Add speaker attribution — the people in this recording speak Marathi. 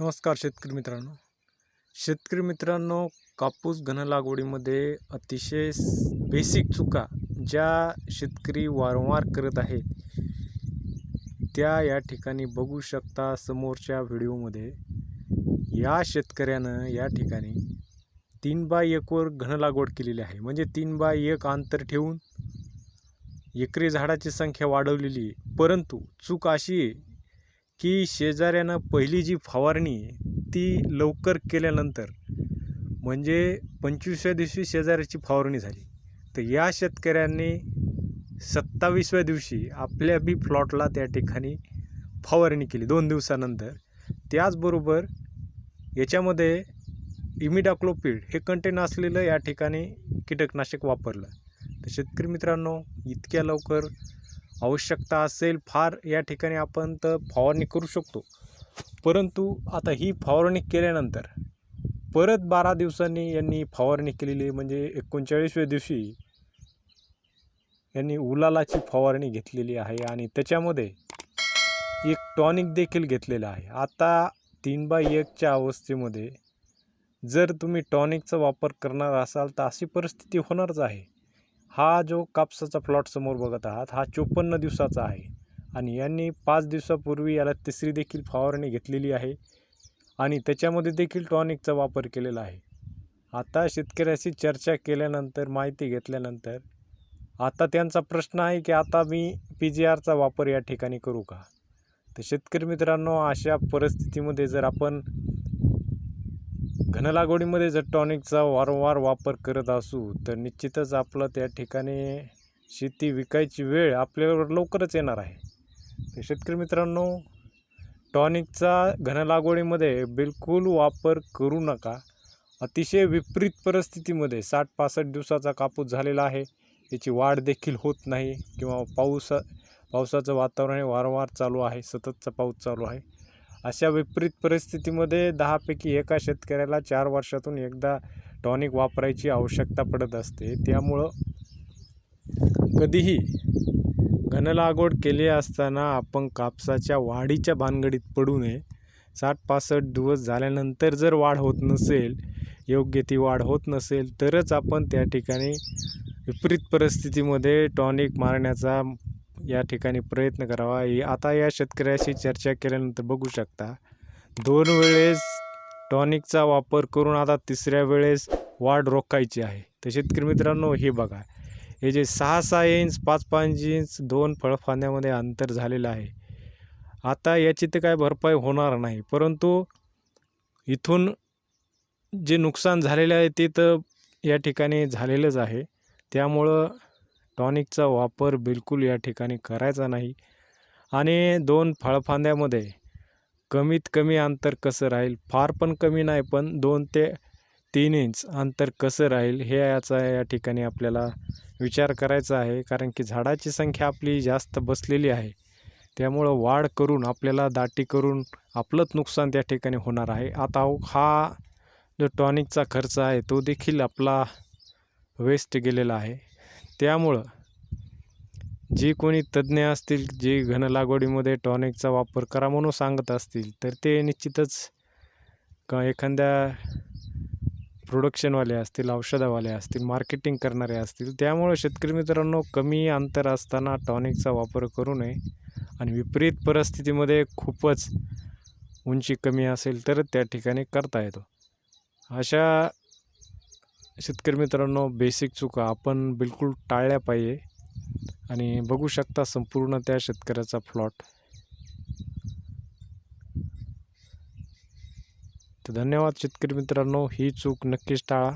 Speaker 1: नमस्कार शेतकरी मित्रांनो. शेतकरी मित्रांनो कापूस घन लागवडीमध्ये अतिशय बेसिक चुका ज्या शेतकरी वारंवार करत आहेत त्या या ठिकाणी बघू शकता समोरच्या व्हिडिओमध्ये. या शेतकऱ्यानं या ठिकाणी तीन बाय एकवर घन लागवड केलेली आहे. म्हणजे तीन बाय एक अंतर ठेवून एकरी झाडाची संख्या वाढवलेली आहे. परंतु चूक अशी आहे की शेजाऱ्यानं पहिली जी फवारणी आहे ती लवकर केल्यानंतर म्हणजे पंचवीसव्या दिवशी शेजाऱ्याची फवारणी झाली. तर या शेतकऱ्यांनी सत्तावीसव्या दिवशी आपल्या बी प्लॉटला त्या ठिकाणी फवारणी केली दोन दिवसानंतर. त्याचबरोबर याच्यामध्ये इमिडाक्लोपीड हे कंटेन असलेलं या ठिकाणी कीटकनाशक वापरलं. तर शेतकरी मित्रांनो इतक्या लवकर आवश्यकता असेल फार या ठिकाणी आपण तर फवारणी करू शकतो. परंतु आता ही फवारणी केल्यानंतर परत बारा दिवसांनी यांनी फवारणी केलेली आहे. म्हणजे एकोणचाळीसव्या दिवशी यांनी उलालाची फवारणी घेतलेली आहे आणि त्याच्यामध्ये एक टॉनिक देखील घेतलेला आहे. आता तीन बाय एकच्या अवस्थेमध्ये जर तुम्ही टॉनिकचा वापर करणार असाल तर अशी परिस्थिती होणारच आहे. हा जो कापसाचा प्लॉट समोर बघत आहात हा चोपन्न दिवसाचा आहे. आणि यांनी पाच दिवसापूर्वी याला तिसरी देखील फवारणी घेतलेली आहे आणि त्याच्यामध्ये देखील टॉनिकचा वापर केलेला आहे. आता शेतकऱ्याशी चर्चा केल्यानंतर माहिती घेतल्यानंतर आता त्यांचा प्रश्न आहे की आता मी पी जी आरचा वापर या ठिकाणी करू का? तर शेतकरी मित्रांनो अशा परिस्थितीमध्ये जर आपण घनलागवडीमध्ये जर टॉनिकचा वारंवार वापर करत असू तर निश्चितच आपलं त्या ठिकाणी शेती विकायची वेळ आपल्यावर लवकरच येणार आहे. तर शेतकरी मित्रांनो टॉनिकचा घनलागवडीमध्ये बिलकुल वापर करू नका. अतिशय विपरीत परिस्थितीमध्ये साठ पासष्ट दिवसाचा कापूस झालेला आहे. याची वाढ देखील होत नाही किंवा पाऊस पावसाचं वातावरण हे वारंवार चालू आहे सततचा पाऊस चालू आहे. अशा विपरीत परिस्थितीमध्ये दहापैकी एका शेतकऱ्याला चार वर्षातून एकदा टॉनिक वापरायची आवश्यकता पडत असते. त्यामुळं कधीही घनलागवड केली असताना आपण कापसाच्या वाढीच्या भानगडीत पडू नये. साठ पासष्ट दिवस झाल्यानंतर जर वाढ होत नसेल योग्य ती वाढ होत नसेल तरच आपण त्या ठिकाणी विपरीत परिस्थितीमध्ये टॉनिक मारण्याचा या ठिकाणी प्रयत्न करावा. आता या शेतकऱ्याशी चर्चा केल्यानंतर बघू शकता दोन वेळेस टॉनिकचा वापर करून आता तिसऱ्या वेळेस वाढ रोखायची आहे. तर शेतकरी मित्रांनो हे बघा. हे जे सहा सहा इंच पाच पाच इंच दोन फळफांद्यामध्ये अंतर झालेलं आहे. आता याची तर काय भरपाई होणार नाही. परंतु इथून जे नुकसान झालेलं आहे ते तर या ठिकाणी झालेलंच आहे. त्यामुळं टॉनिकचा वापर बिलकुल या ठिकाणी करायचा नाही. आणि दोन फळफांद्यामध्ये कमीत कमी अंतर कसं राहील? फार पण कमी नाही पण दोन ते तीन इंच अंतर कसं राहील? हे याचा या ठिकाणी आपल्याला विचार करायचा आहे. कारण की झाडाची संख्या आपली जास्त बसलेली आहे. त्यामुळं वाढ करून आपल्याला दाटी करून आपलंच नुकसान त्या ठिकाणी होणार आहे. आता हा जो टॉनिकचा खर्च आहे तो देखील आपला वेस्ट गेलेला आहे. त्यामुळं जी कोणी तज्ज्ञ असतील जे घन लागवडीमध्ये टॉनिकचा वापर करा म्हणून सांगत असतील तर ते निश्चितच का एखाद्या प्रोडक्शनवाले असतील औषधावाले असतील मार्केटिंग करणारे असतील. त्यामुळं शेतकरी मित्रांनो कमी अंतर असताना टॉनिकचा वापर करू नये आणि विपरीत परिस्थितीमध्ये खूपच उंची कमी असेल तर त्या ठिकाणी करता येतो. अशा शेतकरी मित्रांनो बेसिक चुका आपण बिलकुल टाळल्या पाहिजे. आणि बघू शकता संपूर्ण त्या शेतकऱ्याचा प्लॉट तर धन्यवाद शेतकरी मित्रांनो ही चूक नक्कीच टाळा.